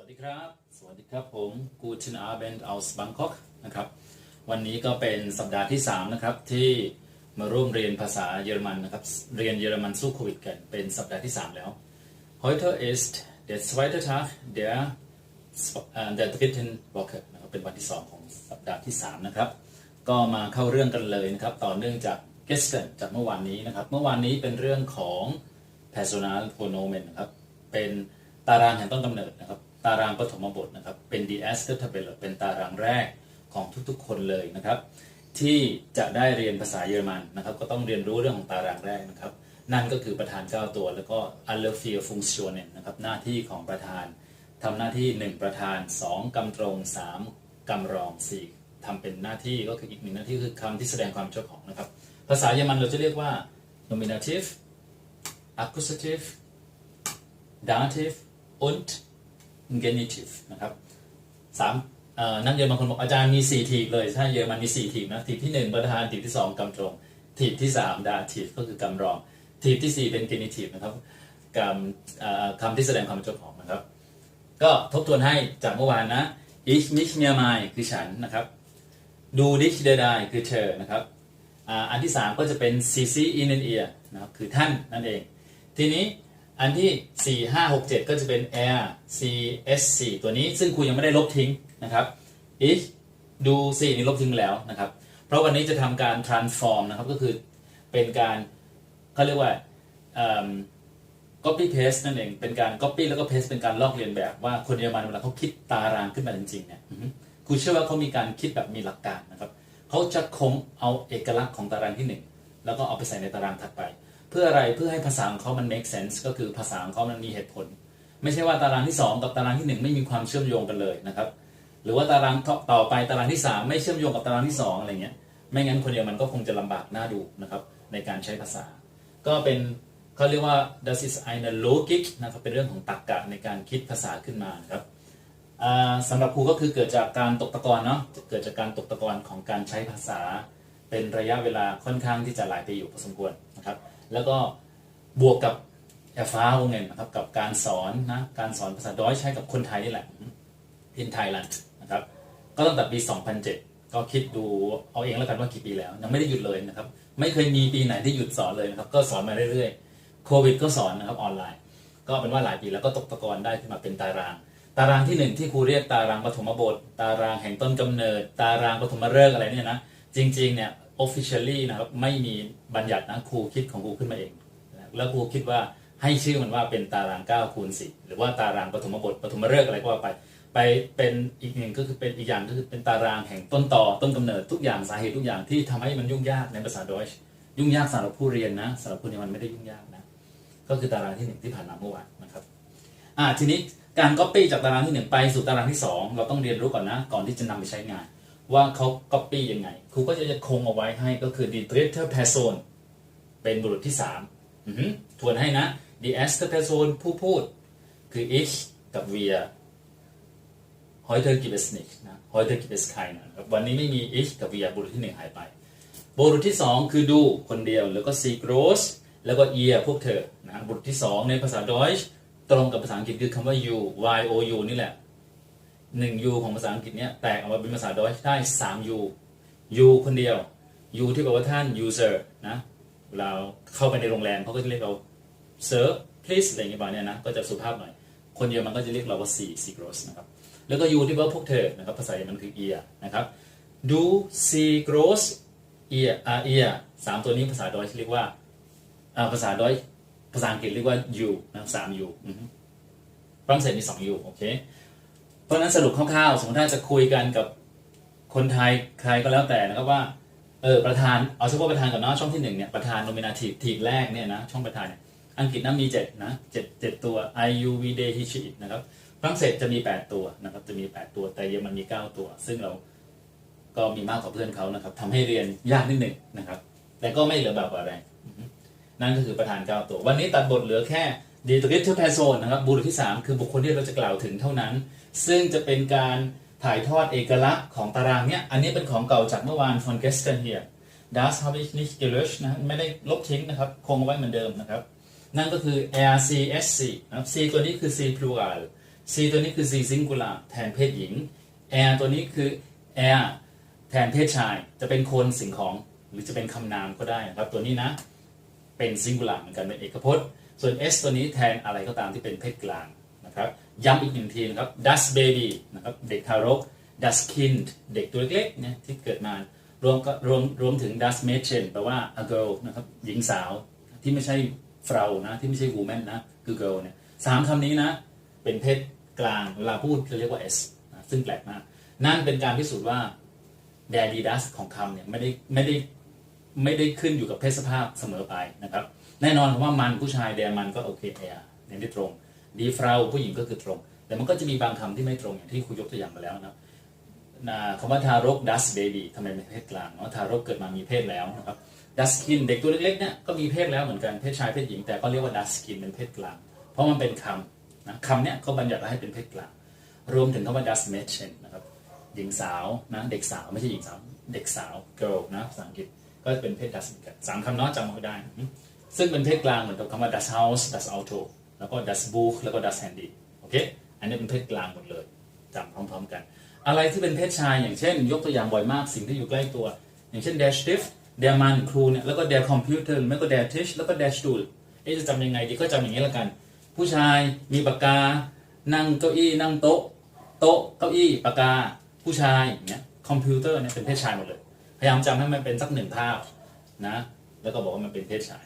วัสดีครับ สวัสดีครับผม Guten Abend aus Bangkok นะครับ วันนี้ก็เป็นสัปดาห์ที่ 3 นะครับ ที่มาร่วมเรียนภาษาเยอรมันนะครับ เรียนเยอรมันสู้โควิดกัน เป็นสัปดาห์ที่ 3 แล้ว Heute ist der zweite Tag der der dritten Woche นะครับเป็นวันที่ 2 ของสัปดาห์ที่ 3 นะครับ ก็มาเข้าเรื่องกันเลยนะครับ ต่อเนื่องจาก gestern จากเมื่อวานนี้นะครับ เมื่อวานนี้เป็นเรื่องของ personal pronomen นะครับ เป็นตารางแห่งต้นกำเนิดนะครับ ตารางปฐมบทนะครับเป็น the Aster table เป็นตารางแรกของทุกๆ คนเลยนะครับ ที่จะได้เรียนภาษาเยอรมันนะครับ ก็ต้องเรียนรู้เรื่องของตารางแรกนะครับ นั่นก็คือประธาน 9 ตัว แล้วก็ alle vier Funktionen นะครับ หน้าที่ของประธานทำหน้าที่ 1 ประธาน 2 กำตรง 3 กำรอง 4ทำเป็นหน้าที่ก็คืออีกหนึ่งหน้าที่คือคำที่แสดงความเจ้าของนะครับ ภาษาเยอรมันเราจะเรียกว่า nominative accusative dative und genitive นะครับสามนักเรียนบางคนบอกอาจารย์มี 4 ทีเลยถ้าเยอรมันมี 4 ทีนะทีที่ 1 ประธานทีที่ 2กำตรงทีที่3 dative ก็คือกำรองทีที่ 4 เป็น genitive นะครับกำคำที่แสดงความเป็นเจ้าของนะครับ ก็ทบทวนให้จากเมื่อวานนะ ich mich mir mein คือฉันนะครับดูดิชเดไดคือเธอนะครับอ,อันที่ 3 ก็จะเป็น cc in an ear นะครับคือท่านนั่นเอง ทีนี้ อันที่ 4 5 6 7 ก็จะเป็น air c s 4ตัวนี้ซึ่งครูยังไม่ได้ลบทิ้งนะครับ ich ดู4นี้ลบทิ้งแล้วนะครับ เพราะวันนี้จะทำการ transform นะครับก็คือเป็นการเขาเรียกว่า copy paste นั่นเองเป็นการ copy แล้วก็ paste เป็นการลอกเลียนแบบว่าคนเยอรมันเวลาเขาคิดตารางขึ้นมาจริงๆเนี่ยครูเชื่อว่าเขามีการคิดแบบมีหลักการนะครับเขาจะคงเอาเอกลักษณ์ของตารางที่หนึ่งแล้วก็เอาไปใส่ในตารางถัดไป เพื่ออะไรเพื่อให้ภาษาของเขามัน make sense ก็คือภาษาของเขามันมีเหตุผล ไม่ใช่ว่าตารางที่ 2 กับตารางที่ 1 ไม่มีความเชื่อมโยงกันเลยนะครับ หรือว่าตารางต่อไปตารางที่ 3 ไม่เชื่อมโยงกับตารางที่2อะไรเงี้ยไม่งั้นคนเดียวมันก็คงจะลำบากหน้าดูนะครับในการใช้ภาษา ก็เป็นเขาเรียกว่า das ist eine Logik นะครับเป็นเรื่องของตรรกะในการคิดภาษาขึ้นมานครับอ่าสำหรับครูก็คือเกิดจากการตกตะกอนเนาะเกิดจากการตกตะกอนของการใช้ภาษา เป็นระยะเวลาค่อนข้างที่จะหลายปีอยู่พอสมควรนะครับ แล้วก็บวกกับแอฟ้าวงเงินนะครับกับการสอนนะการสอนภาษาดอยใช้กับคนไทยนี่แหละอินไทยแลนด์นะครับก็ตั้งแต่ปี 2007 ก็คิดดูเอาเองแล้วกันว่ากี่ปีแล้วยังไม่ได้หยุดเลยนะครับไม่เคยมีปีไหนที่หยุดสอนเลยนะครับก็สอนมาเรื่อยๆโควิดก็สอนนะครับออนไลน์ ก็เป็นว่าหลายปีแล้วก็ตกตะกอนได้ขึ้นมาเป็นตาราง ตารางที่หนึ่งที่ครูเรียกตารางปฐมบท ตารางแห่งต้นกำเนิด ตารางปฐมฤกษ์อะไรเนี่ยนะจริงๆเนี่ย officially นะครับไม่มีบัญญัตินะครูคิดของครูขึ้นมาเองนะแล้วครูคิดว่าให้ชื่อมันว่าเป็นตาราง9คูณ10หรือว่าตารางปฐมบทปฐมฤกษ์อะไรก็ว่าไป ไปเป็นอีกหนึ่งก็คือเป็นอีกอย่างก็คือเป็นตารางแห่งต้นต่อต้นกำเนิดทุกอย่างสาเหตุทุกอย่างที่ทำให้มันยุ่งยากในภาษาดอยช์ยุ่งยากสำหรับผู้เรียนนะสำหรับคนที่มันไม่ได้ยุ่งยากนะก็คือตารางที่หนึ่งที่ผ่านมาเมื่อวานนะครับอ่าทีนี้การ copy จากตารางที่หนึ่งไปสู่ตารางที่สองเราต้องเรียนรู้ก่อนนะ ก่อนที่จะนำไปใช้งาน ว่าเขา copy ยังไงครูก็จะคงเอาไว้ให้ก็คือ die dritte Person เป็นบุรุษที่สามทวนให้นะ die erste Person ผู้พูด คือ ich กับ wir heute gibt es nicht นะ heute gibt es keine วันนี้ไม่มี ich กับ wir บุรุษที่หนึ่งหายไป บุรุษที่สองคือดูคนเดียว แล้วก็ sie groß แล้วก็ ihr พวกเธอนะบุรุษที่สองในภาษาดอยช์ตรงกับภาษาอังกฤษคือคำว่า you y o u นี่แหละ หนึ่ง u ของภาษาอังกฤษเนี่ยแตกออกมาเป็นภาษาดอยช์ได้สาม u you คนเดียว you ที่แปลว่าท่าน user นะเวลาเข้าไปในโรงแรมเขาก็จะเรียกเรา sir please อะไรอย่างเงี้ยปเนี้ยนะก็จะสุภาพหน่อย คนเดียวมันก็จะเรียกเราว่า sie sie groß นะครับแล้วก็ you ที่แปลว่าพวกเธอนะครับภาษาเยอรมันคือ ihr นะครับ du sie groß ihr อ่า ihr สามตัวนี้ภาษาดอยช์เรียกว่าภาษาดอยภาษาอังกฤษเรียกว่า u นะสาม u อือฮึฝรั่งเศสมีสอง u โอเค เพราะนั้นสรุปคร่าวๆสมมติถ้าจะคุยกันกับคนไทยใครก็แล้วแต่นะครับว่าเออประธานเอาเฉพาะประธานกับเนาะช่องที่หนึ่งเนี่ยประธาน nominative ทีแรกเนี่ยนะช่องประธานเนี่ยอังกฤษนะมีเจ็ดนะเจ็ดเจ็ดตัว i u v d h i นะครับฝรั่งเศสจะมี8ตัวนะครับจะมี8ตัวแต่เยอรมันมี9ตัว ซึ่งเราก็มีมากกว่าเพื่อนเขานะครับทำให้เรียนยากนิดหนึ่งนะครับ แต่ก็ไม่เหลือแบบอะไร นั่นก็คือประธาน9ตัว วันนี้ตัดบทเหลือแค่ดีตริทเทอร์เพโซนนะครับบุรุษที่3คือบุคคลที่เราจะกล่าวถึงเท่านั้น ซึ่งจะเป็นการถ่ายทอดเอกลักษณ์ของตารางเนี้ย อันนี้เป็นของเก่าจากเมื่อวาน von gestern hier das habe ich nicht gelöscht นะไม่ได้ลบทิ้งนะครับ คงไว้เหมือนเดิมนะครับ นั่นก็คือ RCSC นะครับ C ตัวนี้คือ C plural C ตัวนี้คือ C singular แทนเพศหญิง R ตัวนี้คือ R แทนเพศชายจะเป็นคนสิ่งของหรือจะเป็นคำนามก็ได้นะครับ ตัวนี้นะ เป็น singular เหมือนกันเป็นเอกพจน์ ส่วน S ตัวนี้แทนอะไรก็ตามที่เป็นเพศกลางนะครับ ย้ำอีกหนึ่งทีนะครับ das baby นะครับเด็กทารก das kind เด็กตัวเล็กๆเนี่ยที่เกิดมารวมก็รวมรวมถึง das Mädchen แปลว่า a girl นะครับหญิงสาวที่ไม่ใช่ frau นะที่ไม่ใช่ woman นะคือ girl เนี่ยสามคำนี้นะ เป็นเพศกลางเวลาพูดจะเรียกว่า s นะซึ่งแปลกมาก นั่นเป็นการพิสูจน์ว่า daddy das ของคำเนี่ยไม่ได้ไม่ได้ไม่ได้ขึ้นอยู่กับเพศสภาพเสมอไปนะครับ แน่นอนว่ามันผู้ชายแดมันก็โอเคแอร์เนี่ยที่ตรง ดีฟราวผู้หญิงก็คือตรง แต่มันก็จะมีบางคำที่ไม่ตรงอย่างที่ครูยกตัวอย่างมาแล้วนะครับนะคำว่าทารก das baby ทำไมเป็นเพศกลางเนาะทารกเกิดมามีเพศแล้วนะครับ das kind เด็กตัวเล็กๆเนี่ยก็มีเพศแล้วเหมือนกันเพศชายเพศหญิงแต่ก็เรียกว่า das kind เป็นเพศกลาง เพราะมันเป็นคำนะคำเนี้ยเขาบัญญัติไว้ให้เป็นเพศกลาง รวมถึงคำว่า das Mädchen นะครับหญิงสาวนะเด็กสาวไม่ใช่หญิงสาวเด็กสาว girl นะภาษาอังกฤษก็เป็นเพศ das เหมือนกันสามคำเนาะจำเอาไว้ได้ ซึ่งเป็นเพศกลางเหมือนกับคำว่า das Haus das Auto แล้วก็ das Buch แล้วก็ das Handy โอเค อันนี้เป็นเพศกลางหมดเลยจำพร้อมๆกัน อะไรที่เป็นเพศชาย อย่างเช่น ยกตัวอย่างบ่อยมากสิ่งที่อยู่ใกล้ตัว อย่างเช่น der Stift der Mann ครูเนี่ยแล้วก็ der Computer ไม่ก็ der Tisch แล้วก็ der Stuhl เอ๊ะจะจำยังไงดีก็จำอย่างนี้ละกัน ผู้ชายมีปากกา นั่งเก้าอี้นั่งโต๊ะ โต๊ะเก้าอี้ปากกา ผู้ชายเงี้ยคอมพิวเตอร์เนี่ยเป็นเพศชายหมดเลย พยายามจำให้มันเป็นสักหนึ่งภาพนะแล้วก็บอกว่ามันเป็นเพศชาย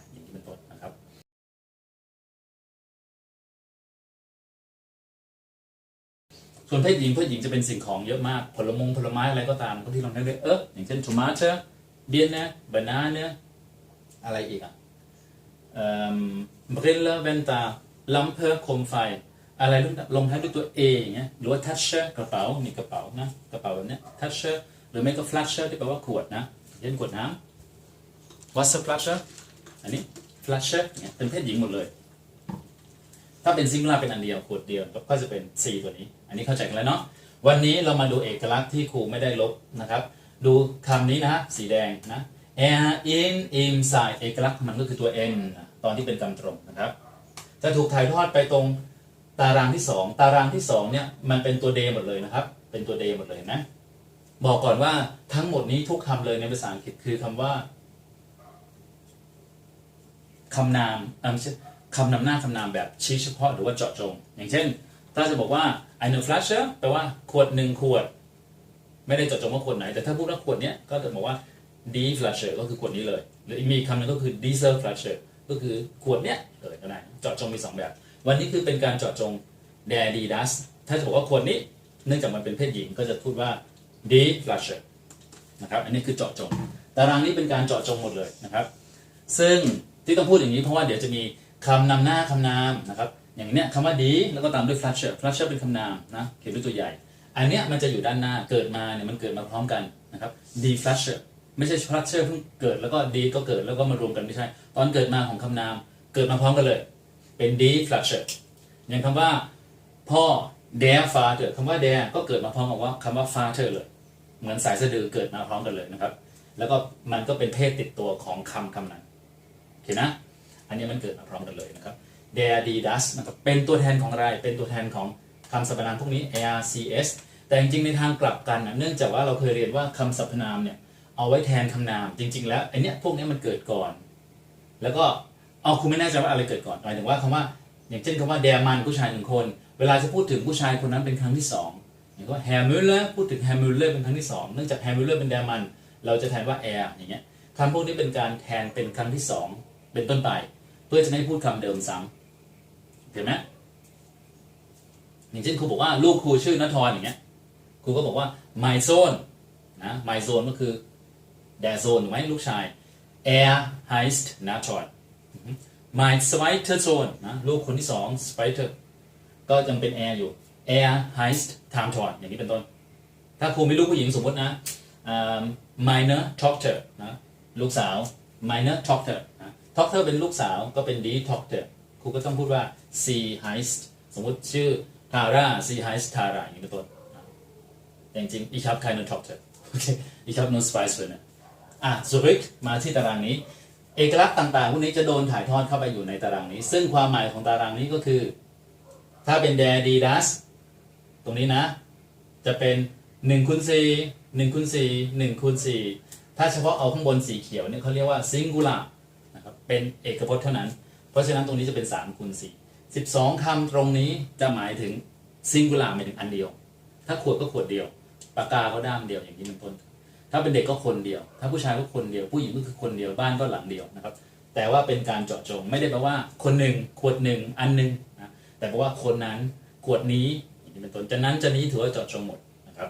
ส่วนเพศหญิงเพศหญิงจะเป็นสิ่งของเยอะมากผลมงผลไม้อะไรก็ตามก็ที่เราได้เรียกเอออย่างเช่น tomato birne banane อะไรอีกอะเอ่อ brille venta lampe โคมไฟ อะไรลงท้ายด้วยตัว A อย่างเงี้ยหรือว่า toucher กระเป๋ามีกระเป๋านะกระเป๋าแบบเนี้ย toucher หรือไม่ก็ flasher ที่แปลว่าขวดนะเช่นขวดน้ำ wasser flasher อันนี้ flasher เนี่ยเป็นเพศหญิงหมดเลย ถ้าเป็นซิง g ล r เป็นอันเดียวขวดเดียวก็จะเป็น C ตัวนี้ อันนี้เข้าใจกันแล้วเนาะวันนี้เรามาดูเอกลักษณ์ที่ครูไม่ได้ลบนะครับ ดูคำนี้นะสีแดงนะ air in inside เอกลักษณ์มันก็คือตัว n ตอนที่เป็นกำตรงนะครับ จะถูกถ่ายทอดไปตรงตารางที่ 2 ตารางที่2เนี่ยมันเป็นตัว day หมดเลยนะครับ เป็นตัว day หมดเลยนะ บอกก่อนว่าทั้งหมดนี้ทุกคำเลยในภาษาอังกฤษคือคำว่าคำนามคำนำหน้าคำนามแบบชี้เฉพาะหรือว่าเจาะจง อย่างเช่น ถ้าจะบอกว่า I know flasher แปลว่าขวดหนึ่งขวด ไม่ได้เจาะจงว่าขวดไหน แต่ถ้าพูดว่าขวดเนี้ยก็จะบอกว่า D flasher ก็คือขวดนี้เลย หรือมีคำหนึงก็คือ diesel flasher ก็คือขวดเนี้ยเลยก็ได้เจาะจงมีสองแบบ วันนี้คือเป็นการเจาะจง d a d i d a s ถ้าจะบอกว่าขวดนี้ เนื่องจากมันเป็นเพศหญิงก็จะพูดว่า D flasher นะครับอันนี้คือเจาะจง ตารางนี้เป็นการเจาะจงหมดเลยนะครับ ซึ่งที่ต้องพูดอย่างนี้เพราะว่าเดี๋ยวจะมีคำนำหน้าคำนามนะครับ อย่างเนี้ยคำว่าดีแล้วก็ตามด้วย flasher flasher เป็นคำนามนะเขียนด้วยตัวใหญ่ อันเนี้ยมันจะอยู่ด้านหน้าเกิดมาเนี่ยมันเกิดมาพร้อมกันนะครับ d flasher ไม่ใช่ flasher เพิ่งเกิดแล้วก็ d ก็เกิดแล้วก็มารวมกันไม่ใช่ ตอนเกิดมาของคำนาม เกิดมาพร้อมกันเลย เป็น d flasher อย่างคำว่าพ่อ der father คำว่า der ก็เกิดมาพร้อมกับว่าคำว่า father เลย เหมือนสายสะดือเกิดมาพร้อมกันเลยนะครับ แล้วก็มันก็เป็นเพศติดตัวของคำคำนั้นโอเคนะ อันนี้มันเกิดมาพร้อมกันเลยนะครับ der die das นะครับเป็นตัวแทนของอะไร เป็นตัวแทนของคำสรรพนามพวกนี้ er cs แต่จริงๆในทางกลับกันนะเนื่องจากว่าเราเคยเรียนว่าคำสรรพนามเนี่ยเอาไว้แทนคำนาม จริง ๆ แล้วไอเนี้ยพวกนี้มันเกิดก่อน แล้วก็เอาคุณไม่แน่ใจว่าอะไรเกิดก่อนหมายถึงว่าคำว่า อย่างเช่นคำว่า der Mann ผู้ชายหนึ่งคน เวลาจะพูดถึงผู้ชายคนนั้นเป็นครั้งที่สองอย่างว่า Herr Müller พูดถึง Herr Müller เป็นครั้งที่สองเนื่องจาก Herr Müller เป็น der Mann เราจะแทนว่า er อย่างเงี้ยคำพวกนี้เป็นการแทนเป็นครั้งที่สองเป็นต้นไป เพื่อจะไม่พูดคำเดิมซ้ำ เห็นไหมอย่างเช่นครูบอกว่าลูกครูชื่อนทรอย่างเงี้ยครูก็บอกว่า my son นะ my son ก็คือ der Sohn ถูกไหมลูกชาย er heißt Nathan my zweiter son นะลูกคนที่สอง zweiter ก็ยังเป็น er อยู่ er heißt Tamton อย่างนี้เป็นต้น ถ้าครูมีลูกผู้หญิงสมมตินะ minor tochter นะลูกสาว minor tochter นะ tochter เป็นลูกสาวก็เป็น die tochter ครูก็ต้องพูดว่า sie heißt สมมติชื่อ Tara sie heißt Tara อย่างนี้เป็นต้นแต่จริงๆ ich habe keine Tochter โอเค ich habe nur zwei Söhne อะ zurück มาที่ตารางนี้ เอกลักษณ์ต่างๆพวกนี้จะโดนถ่ายทอดเข้าไปอยู่ในตารางนี้ ซึ่งความหมายของตารางนี้ก็คือ ถ้าเป็น der die das รงนี้นะ จะเป็น1คูณ4 1คูณ4 1คูณ4ถ้าเฉพาะเอาข้างบนสีเขียวเนี่ยเขาเรียกว่า singular นะครับ เป็นเอกพจน์เท่านั้น เพราะฉะนั้นตรงนี้จะเป็น3คูณ4 12คำตรงนี้จะหมายถึง singular หมายถึงอันเดียว ถ้าขวดก็ขวดเดียว ปากกาก็ด้ามเดียวอย่างนี้เป็นต้น ถ้าเป็นเด็กก็คนเดียว ถ้าผู้ชายก็คนเดียว ผู้หญิงก็คือคนเดียว บ้านก็หลังเดียวนะครับ แต่ว่าเป็นการเจาะจง ไม่ได้แปลว่าคนหนึ่งขวดหนึ่งอันหนึ่งนะแต่แปลว่าคนนั้นขวดนี้อย่างนี้เป็นต้นจะนั้นจะนี้ถือว่าเจาะจงหมดนะครับ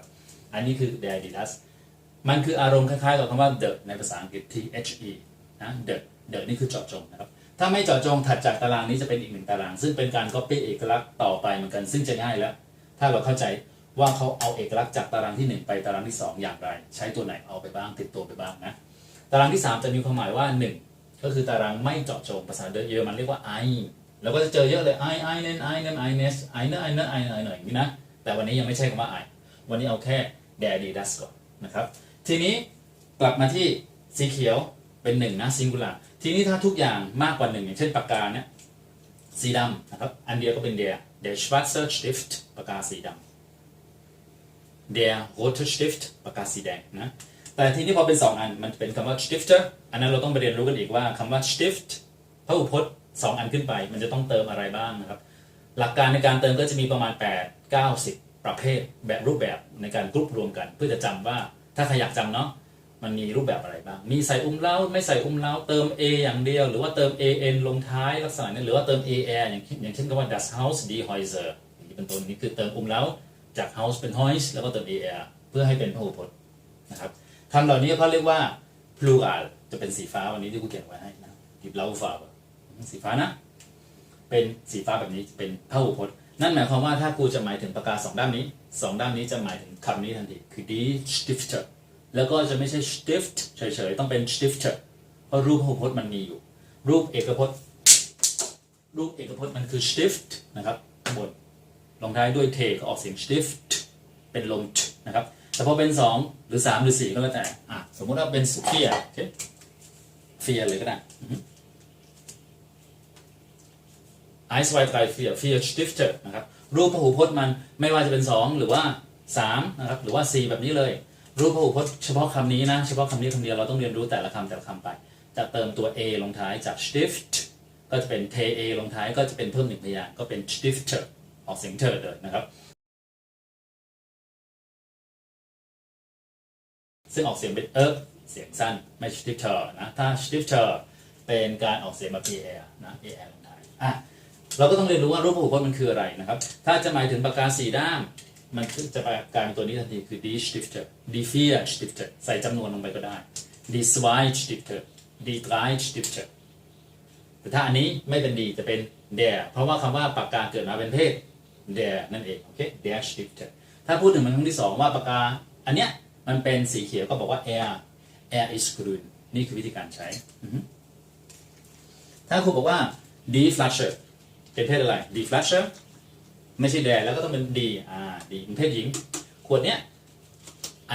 อันนี้คือ the Adidas มันคืออารมณ์คล้ายๆกับคำว่า the ในภาษาอังกฤษ T H E นะ the the นี่คือเจาะจงนะครับ ถ้าไม่เจาะจงถัดจากตารางนี้จะเป็นอีกหนึ่งตาราง ซึ่งเป็นการ copy เอกลักษณ์ต่อไปเหมือนกัน ซึ่งจะง่ายแล้ว ถ้าเราเข้าใจว่าเขาเอาเอกลักษณ์จากตารางที่ 1 ไปตารางที่ 2 อย่างไร ใช้ตัวไหนเอาไปบ้างติดตัวไปบ้างนะ ตารางที่ 3 จะมีความหมายว่า 1 ก็คือตารางไม่เจาะจงภาษาเยอรมันเรียกว่า I แล้วก็จะเจอเยอะเลย I I เนน I เนน I เนส I เน I เน I เน I เนอย่างนี้นะ แต่วันนี้ยังไม่ใช่คำว่า I วันนี้เอาแค่ d a d i d a s ก่อนนะครับ ทีนี้กลับมาที่สีเขียว เป็นหนึ่งนะ singular ทีนี้ถ้าทุกอย่างมากกว่าหนึ่งอย่างเช่นปากกาเนี่ยสีดำนะครับอันเดียวก็เป็น der der schwarze Stift ปากกาสีดำ der rote Stift ปากกาสีแดงนะแต่ทีนี้พอเป็น 2 อันมันเป็นคำว่า Stifter อันนั้นเราต้องไปเรียนรู้กันอีกว่าคำว่า Stift พหูพจน์สองอันขึ้นไป มันจะต้องเติมอะไรบ้างนะครับ หลักการในการเติมก็จะมีประมาณ 8 90 ประเภทแบบรูปแบบในการกรุ๊ปรวมกัน เพื่อจะจำว่าถ้าใครอยากจำเนาะ มันมีรูปแบบอะไรบ้าง มีใส่อุ้มเล้าไม่ใส่อุ้มเล้าเติม a อย่างเดียว หรือว่าเติม an ลงท้ายลักษณะนี้หรือว่าเติม ar อย่างอย่างเช่นคำว่า das Haus die Häuser อย่างนี้เป็นต้นนี้คือเติมอุ้มเล้าจาก house เป็น Haus แล้วก็เติม ar เพื่อให้เป็นพหูพจน์นะครับคำเหล่านี้เขาเรียกว่า plural จะเป็นสีฟ้าวันนี้ที่กูเขียนไว้ให้นะหยิบเล้าฟ้าสีฟ้านะ เป็นสีฟ้าแบบนี้เป็นพหูพจน์ นั่นหมายความว่าถ้ากูจะหมายถึงปากกาสองด้านนี้สองด้านนี้จะหมายถึงคำนี้ทันทีคือ die Stifter แล้วก็จะไม่ใช่ Stift เฉยๆ ต้องเป็น Stifter เพราะรูปพหูพจน์มันมีอยู่ รูปเอกพจน์ รูปเอกพจน์มันคือ Stift นะครับข้างบนลงท้ายด้วย t ก็ออกเสียง Stift เป็นลม t นะครับ แต่พอเป็น 2 หรือ 3 หรือ 4 ก็แล้วแต่อะสมมุติว่าเป็นเฟียโอเคเฟียเลยก็ได้1 2 3 4 4 Stifter นะครับรูปพหูพจน์มันไม่ว่าจะเป็น 2 หรือว่า3นะครับหรือว่า 4 แบบนี้เลย รูปพหูพจน์เฉพาะคำนี้นะ เฉพาะคำนี้คำเดียวเราต้องเรียนรู้แต่ละคำแต่ละคำไป จะเติมตัว a ลงท้ายจาก Stift ก็จะเป็น t a ลงท้ายก็จะเป็นเพิ่มหนึ่งพยางค์ก็เป็น Stifter ออกเสียงเธอเลยนะครับ ซึ่งออกเสียงเป็นเออเสียงสั้นไม่ Stifter นะ ถ้า Stifter เป็นการออกเสียงแบบ ar นะ ar ลงท้ายอะเราก็ต้องเรียนรู้ว่ารูปพหูพจน์มันคืออะไรนะครับ ถ้าจะหมายถึงปากกาสีด้าม มันจะกายเป็นตัวนี้ทันทีคือ die Stifter die vier Stifter ใส่จำนวนลงไปก็ได้ die zwei Stifter die drei Stifter แต่ถ้าอันนี้ไม่เป็นดีจะเป็น der เพราะว่าคำว่าปากกาเกิดมาเป็นเพศ der นั่นเองโอเค der Stifter ถ้าพูดถึงมันครั้งที่สองว่าปากกาอันเนี้ยมันเป็นสีเขียวก็บอกว่า er er ist grün นี่คือวิธีการใช้ ถ้าครูบอกว่า die Flasche เป็นเพศอะไรดี flasher ไม่ใช่แดแล้วก็ต้องเป็นดีอ่าดีเป็นเพศหญิง ขวดเนี้ย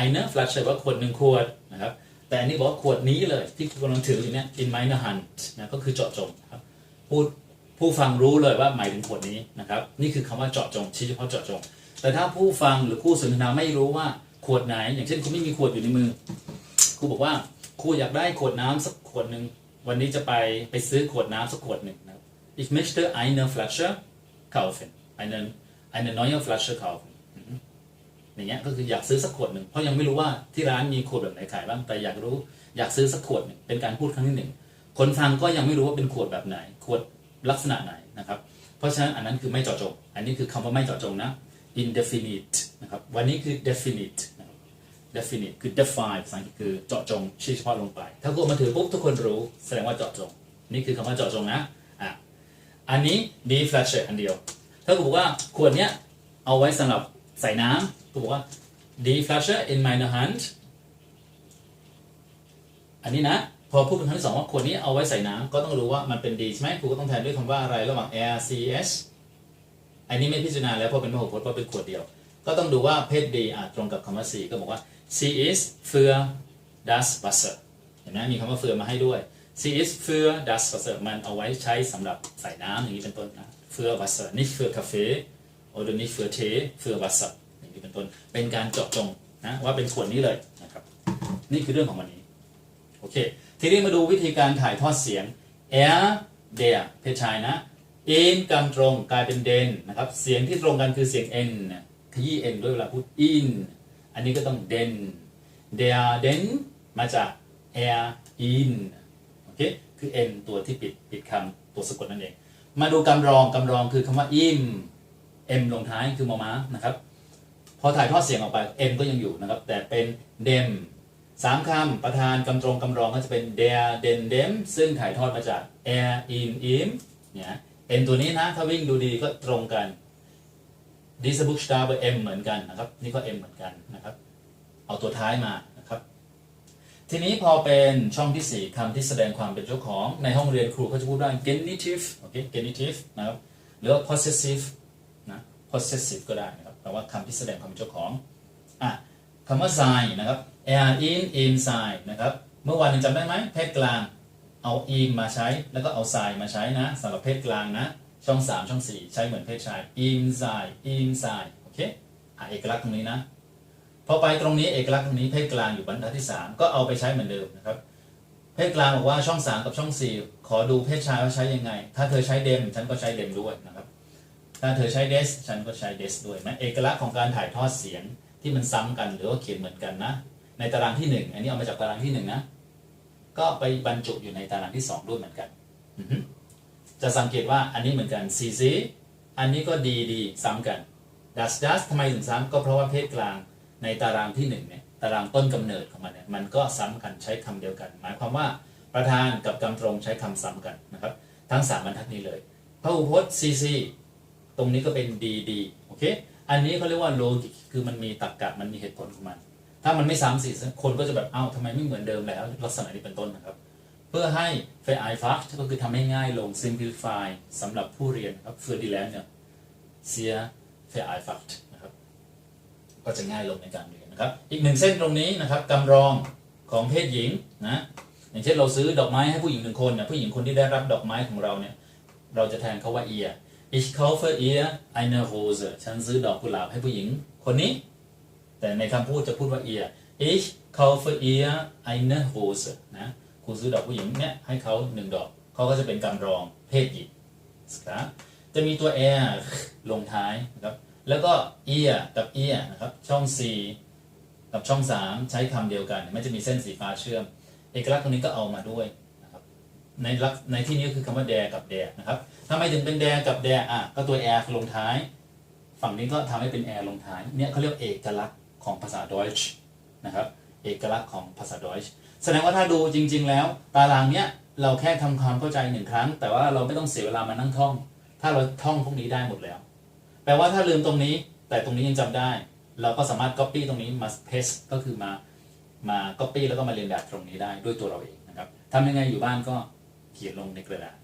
eine flasche ว่าขวดหนึ่งขวดนะครับ แต่อันนี้บอกว่าขวดนี้เลย ที่กำลังถืออยู่เนี้ย in meine Hand นะก็คือเจาะจงนะครับผู้ผู้ฟังรู้เลยว่าหมายถึงขวดนี้นะครับ นี่คือคำว่าเจาะจงชี้เฉพาะเจาะจง แต่ถ้าผู้ฟังหรือคู่สนทนาไม่รู้ว่าขวดไหน อย่างเช่นคุณไม่มีขวดอยู่ในมือครูบอกว่าครูอยากได้ขวดน้ำสักขวดหนึ่งวันนี้จะไปไปซื้อขวดน้ำสักขวดหนึ่งนะครับ Ich möchte eine Flasche kaufen. Eine, eine neue Flasche kaufen. อย่างเงี้ยก็คืออยากซื้อสักขวดหนึ่งเพราะยังไม่รู้ว่าที่ร้านมีขวดแบบไหนขายบ้างแต่อยากรู้อยากซื้อสักขวดหนึ่งเป็นการพูดครั้งที่หนึ่งคนฟังก็ยังไม่รู้ว่าเป็นขวดแบบไหน ขวดลักษณะไหนนะครับ เพราะฉะนั้นอันนั้นคือไม่เจาะจง อันนี้คือคำว่าไม่เจาะจงนะ indefinite นะครับวันนี้คือ definite นะ definite คือ define ภาษาอังกฤษคือเจาะจงชี้เฉพาะลงไป ถ้ากูมาถือปุ๊บทุกคนรู้ แสดงว่าเจาะจง นี่คือคำว่าเจาะจงนะอะอันนี้ die Flasche อันเดียว ถ้ากูบอกว่าขวดเนี้ยเอาไว้สำหรับใส่น้ำกูบอกว่า die flasher in meine Hand อันนี้นะ พอพูดเป็นครั้งที่สองว่าขวดนี้เอาไว้ใส่น้ำก็ต้องรู้ว่ามันเป็นดีใช่ไหมครูก็ต้องแทนด้วยคำว่าอะไรระหว่าง r c s อันนี้ไม่พิจารณาแล้วเพราะเป็นพหูพจน์เพราะเป็นขวดเดียว ก็ต้องดูว่าเพศดีอาจตรงกับคำว่า c ก็บอกว่า c is für das Wasser เห็นไหมมีคำว่า für มาให้ด้วย c is für das Wasser มันเอาไว้ใช้สำหรับใส่น้ำอย่างนี้เป็นต้นนะ für Wasser nicht für Kaffee oder nicht für Tee für Wasser อย่างนี้เป็นต้น เป็นการเจาะจงนะว่าเป็นส่วนนี้เลยนะครับ นี่คือเรื่องของวันนี้ โอเค ทีนี้มาดูวิธีการถ่ายทอดเสียง er der เพศชายนะ in กำตรงกลายเป็น den นะครับ เสียงที่ตรงกันคือเสียง n เนี่ยขยี้ n ด้วยเวลาพูด in อันนี้ก็ต้อง den der den มาจาก er in โอเค คือ n ตัวที่ปิดปิดคำตัวสะกดนั่นเอง มาดูกำรองกำรองคือคำว่า im m ลงท้ายคือมอม้านะครับ พอถ่ายทอดเสียงออกไป m ก็ยังอยู่นะครับ แต่เป็น dem สามคำประธานกำตรงกำรองก็จะเป็น der den dem ซึ่งถ่ายทอดมาจาก er in im เนี่ย n ตัวนี้นะ ถ้าวิ่งดูดีก็ตรงกัน diese Buchstabe m เหมือนกันนะครับ นี่ก็ m เหมือนกันนะครับ เอาตัวท้ายมา ทีนี้พอเป็นช่องที่ 4คำที่แสดงความเป็นเจ้าของในห้องเรียนครูเขาจะพูดว่า genitive โอเค genitive นะครับหรือว่า possessive นะ possessive ก็ได้นะครับแปลว่าคำที่แสดงความเป็นเจ้าของอะคำว่า sign นะครับ er in im sign นะครับเมื่อวานยังจำได้ไหมเพศกลางเอา im มาใช้ แล้วก็เอา sign มาใช้นะสำหรับเพศกลางนะ ช่อง 3 ช่อง 4 ใช้เหมือนเพศชาย im sign im sign โอเคอะเอกลักษณ์ตรงนี้นะ พอไปตรงนี้เอกลักษณ์ตรงนี้เพศกลางอยู่บรรทัดที่ 3 ก็เอาไปใช้เหมือนเดิมนะครับ เพศกลางบอกว่าช่อง 3 กับช่อง 4 ขอดูเพศชายว่าใช้ยังไง ถ้าเธอใช้เดมฉันก็ใช้เดมด้วยนะครับ ถ้าเธอใช้เดสฉันก็ใช้เดสด้วยนะเอกลักษณ์ของการถ่ายทอดเสียงที่มันซ้ำกันหรือว่าเขียนเหมือนกันนะ ในตารางที่ 1 อันนี้เอามาจากตารางที่ 1 นะ ก็ไปบรรจุอยู่ในตารางที่ 2 ด้วยเหมือนกัน จะสังเกตว่าอันนี้เหมือนกัน C C อันนี้ก็ดีดีซ้ำกันดัสดัสทำไมถึงซ้ำก็เพราะว่าเพศกลาง ในตารางที่1เนี่ยตารางต้นกำเนิดของมันเนี่ยมันก็ซ้ำกันใช้คำเดียวกัน หมายความว่าประธานกับกำตรงใช้คำซ้ำกันนะครับ ทั้ง3บรรทัดนี้เลยพหูพจน์ CC ตรงนี้ก็เป็น DD โอเคอันนี้เขาเรียกว่า logic คือมันมีตรรกะมันมีเหตุผลของมัน ถ้ามันไม่ซ้ำสิคนก็จะแบบเอ้าทำไมไม่เหมือนเดิมแล้ว ลักษณะนี้เป็นต้นนะครับ เพื่อให้ f a i r f a c t ก็คือทำให้ง่ายลง simplify สำหรับผู้เรียนครับ für die Lerner sehr vereinfacht นะครับ ก็จะง่ายลงในการเรียนนะครับ อีกหนึ่งเส้นตรงนี้นะครับกำรองของเพศหญิงนะอย่างเช่นเราซื้อดอกไม้ให้ผู้หญิงหนึ่งคนเนี่ยผู้หญิงคนที่ได้รับดอกไม้ของเราเนี่ยเราจะแทนเขาว่า ihr ich kaufe ihr eine Rose ฉันซื้อดอกกุหลาบให้ผู้หญิงคนนี้ แต่ในคำพูดจะพูดว่า ihr ich kaufe ihr eine Rose นะครูซื้อดอกผู้หญิงเนี่ยให้เขาหนึ่งดอกเขาก็จะเป็นกำรองเพศหญิงครับจะมีตัว er ลงท้ายนะครับ แล้วก็ ear กับ ear นะครับช่อง C กับช่อง 3 ใช้คำเดียวกันไม่จะมีเส้นสีฟ้าเชื่อม เอกลักษณ์ตรงนี้ก็เอามาด้วยนะครับในลักในที่นี้คือคำว่า der กับ der นะครับทำไมถึงเป็น der กับ der อะก็ตัว er ลงท้าย ฝั่งนี้ก็ทำให้เป็น er ลงท้ายเนี่ยเขาเรียกเอกลักษณ์ของภาษา Deutsch นะครับเอกลักษณ์ของภาษา Deutsch แสดงว่าถ้าดูจริง ๆ แล้ว ตารางเนี้ยเราแค่ทำความเข้าใจหนึ่งครั้ง แต่ว่าเราไม่ต้องเสียเวลามานั่งท่อง ถ้าเราท่องพวกนี้ได้หมดแล้ว แปลว่าถ้าลืมตรงนี้ แต่ตรงนี้ยังจำได้ เราก็สามารถ copy ตรงนี้มา paste ก็คือมามา copy แล้วก็มาเรียนแบบตรงนี้ได้ด้วยตัวเราเองนะครับทำยังไงอยู่บ้านก็เขียนลงในกระดาษ